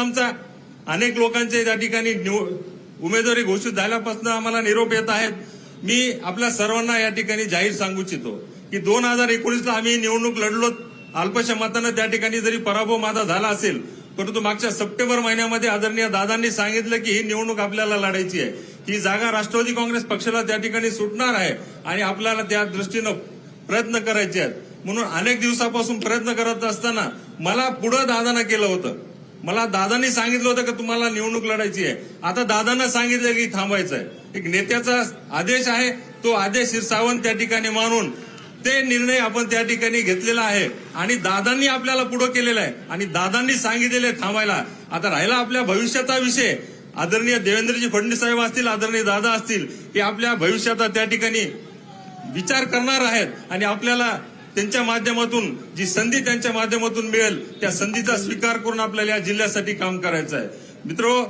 आमचा अनेक लोकांचे त्या ठिकाणी उमेदवारी घोषित झाल्यापासून आम्हाला निरोप येत आहेत. मी आपल्या सर्वांना या ठिकाणी जाहीर सांगू इच्छितो की दोन हजार एकोणीसला आम्ही निवडणूक लढलो अल्पशा मतानं त्या ठिकाणी जरी पराभव माझा झाला असेल परंतु मागच्या सप्टेंबर महिन्यामध्ये आदरणीय दादांनी सांगितलं की ही निवडणूक आपल्याला लढायची आहे. ही जागा राष्ट्रवादी काँग्रेस पक्षाला त्या ठिकाणी सुटणार आहे आणि आपल्याला त्या दृष्टीनं प्रयत्न करायचे आहेत. म्हणून अनेक दिवसापासून प्रयत्न करत असताना मला पुढं दादानं केलं होतं. मला दादांनी सांगितलं होतं की तुम्हाला निवडणूक लढायची आहे? आता दादांना सांगितलं की थांबायचं आहे एक नेत्याचा आदेश आहे तो आदेश सावंत त्या ठिकाणी मानून ते निर्णय आपण त्या ठिकाणी घेतलेला आहे. आणि दादांनी आपल्याला पुढे केलेला आहे. आणि दादांनी सांगितलेले थांबायला. आता राहिला आपल्या भविष्याचा विषय. आदरणीय देवेंद्रजी फडणवीस साहेब असतील आदरणीय दादा असतील हे आपल्या भविष्याचा त्या ठिकाणी विचार करणार आहेत. आणि आपल्याला त्यांच्या माध्यमातून जी संधी त्यांच्या माध्यमातून मिळेल त्या संधीचा स्वीकार करून आपल्याला या जिल्ह्यासाठी काम करायचं आहे. मित्र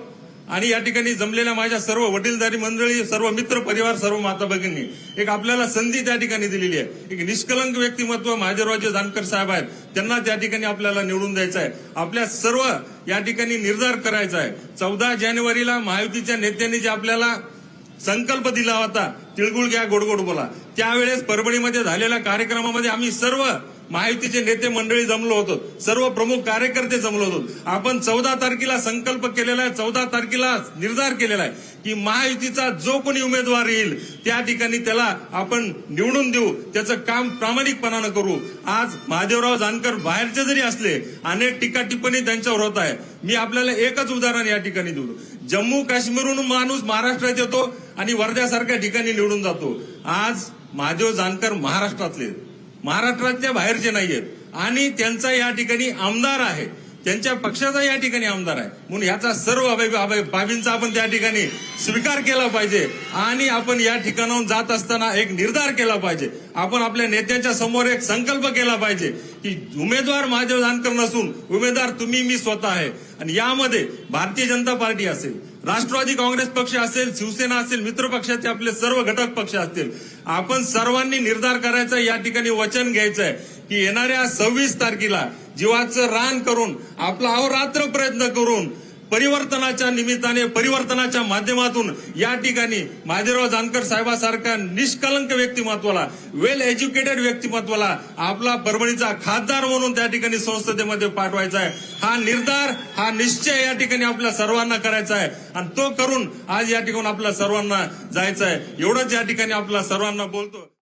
आणि या ठिकाणी जमलेल्या माझ्या सर्व वडीलधारी मंडळी सर्व मित्र परिवार सर्व माता भगिनी एक आपल्याला संधी त्या ठिकाणी दिलेली आहे. एक निष्कलंक व्यक्तिमत्व महादेवरावजी जानकर साहेब आहेत. त्यांना त्या ठिकाणी आपल्याला निवडून द्यायचं आहे. आपल्या सर्व या ठिकाणी निर्धार करायचा आहे. चौदा जानेवारीला महायुतीच्या नेत्यांनी जे आपल्याला संकल्प दिला होता. तिळगुळ घ्या गोडगोड बोला. त्यावेळेस परभणीमध्ये झालेल्या कार्यक्रमामध्ये आम्ही सर्व महायुतीचे नेते मंडळी जमलो होतो. सर्व प्रमुख कार्यकर्ते जमलो होतो. आपण चौदा तारखेला संकल्प केलेला आहे चौदा तारखेला निर्धार केलेला आहे की महायुतीचा जो कोणी उमेदवार येईल त्या ठिकाणी त्याला आपण निवडून देऊ. त्याचं काम प्रामाणिकपणानं करू. आज महादेवराव जानकर बाहेरचे जरी असले अनेक टीका टिप्पणी त्यांच्यावर होत आहे. मी आपल्याला एकच उदाहरण या ठिकाणी देऊ. जम्मू काश्मीरहून माणूस महाराष्ट्रात येतो आणि वर्ध्यासारख्या ठिकाणी निवडून जातो. आज महादेव जानकर महाराष्ट्रातले महाराष्ट्रातल्या बाहेरचे आहेत आणि त्यांचा या ठिकाणी आमदार आहे. त्यांच्या पक्षाचा या ठिकाणी आमदार आहे. म्हणून ह्याचा सर्व अभय- बाबींचा आपण त्या ठिकाणी स्वीकार केला पाहिजे. आणि आपण या ठिकाणाहून जात असताना एक निर्धार केला पाहिजे. आपण आपल्या नेत्यांच्या समोर एक संकल्प केला पाहिजे की उमेदवार महादेव जानकर नसून उमेदवार तुम्ही मी स्वतः आहे. आणि यामध्ये भारतीय जनता पार्टी असेल. राष्ट्रवादी काँग्रेस पक्ष असेल शिवसेना असेल मित्र पक्षाचे आपले सर्व घटक पक्ष असतील. आपण सर्वांनी निर्धार करायचा या ठिकाणी वचन घ्यायचं आहे की येणाऱ्या सव्वीस तारखेला जीवाचं रान करून आपला अहोरात्र प्रयत्न करून परिवर्तनाच्या निमित्ताने परिवर्तनाच्या माध्यमातून या ठिकाणी महादेवराव जानकर साहेबासारख्या निष्कलंक व्यक्तिमत्वाला वेल एज्युकेटेड व्यक्तिमत्वाला आपला परभणीचा खासदार म्हणून त्या ठिकाणी संसदेमध्ये पाठवायचा आहे. हा निर्धार हा निश्चय या ठिकाणी आपल्या सर्वांना करायचा आहे. आणि तो करून आज या ठिकाणी आपल्या सर्वांना जायचं आहे. एवढंच या ठिकाणी आपल्या सर्वांना बोलतो.